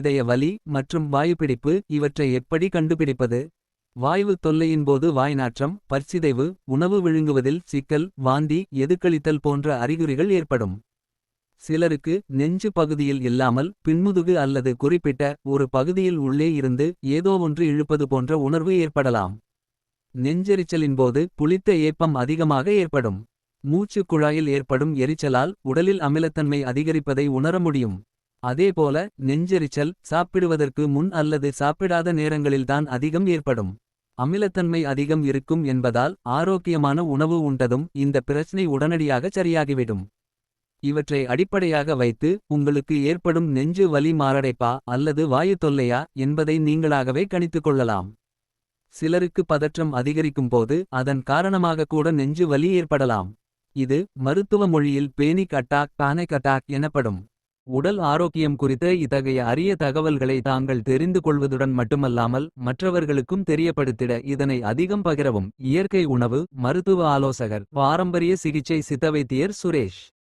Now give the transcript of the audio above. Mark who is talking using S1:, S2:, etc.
S1: இதய வலி மற்றும் வாயுப்பிடிப்பு இவற்றை எப்படி கண்டுபிடிப்பது? வாய்வு தொல்லையின்போது வாய்நாற்றம் பற்சிதைவு உணவு விழுங்குவதில் சிக்கல் வாந்தி எதுக்களித்தல் போன்ற அறிகுறிகள் ஏற்படும். சிலருக்கு நெஞ்சு பகுதியில் இல்லாமல் பின்முதுகு அல்லது குறிப்பிட்ட ஒரு பகுதியில் உள்ளே இருந்து ஏதோ ஒன்று இழுப்பது போன்ற உணர்வு ஏற்படலாம். நெஞ்செரிச்சலின்போது புளித்த ஏப்பம் அதிகமாக ஏற்படும். மூச்சு குழாயில் ஏற்படும் எரிச்சலால் உடலில் அமிலத்தன்மை அதிகரிப்பதை உணர முடியும். அதேபோல நெஞ்செரிச்சல் சாப்பிடுவதற்கு முன் அல்லது சாப்பிடாத நேரங்களில்தான் அதிகம் ஏற்படும். அமிலத்தன்மை அதிகம் இருக்கும் என்பதால் ஆரோக்கியமான உணவு உண்டதும் இந்த பிரச்சனை உடனடியாக சரியாகிவிடும். இவற்றை அடிப்படையாக வைத்து உங்களுக்கு ஏற்படும் நெஞ்சு வலி மாரடைப்பா அல்லது வாயு தொல்லையா என்பதை நீங்களாகவே கணித்துக் கொள்ளலாம். சிலருக்கு பதற்றம் அதிகரிக்கும் போது அதன் காரணமாக கூட நெஞ்சு வலி ஏற்படலாம். இது மருத்துவ மொழியில் பேனிக் அட்டாக் பானைக் அட்டாக் எனப்படும். உடல் ஆரோக்கியம் குறித்த இத்தகைய அரிய தகவல்களை தாங்கள் தெரிந்து கொள்வதுடன் மட்டுமல்லாமல் மற்றவர்களுக்கும் தெரியப்படுத்திட இதனை அதிகம் பகிரவும். இயற்கை உணவு மருத்துவ ஆலோசகர் பாரம்பரிய சிகிச்சை சித்தவைத்தியர் சுரேஷ்.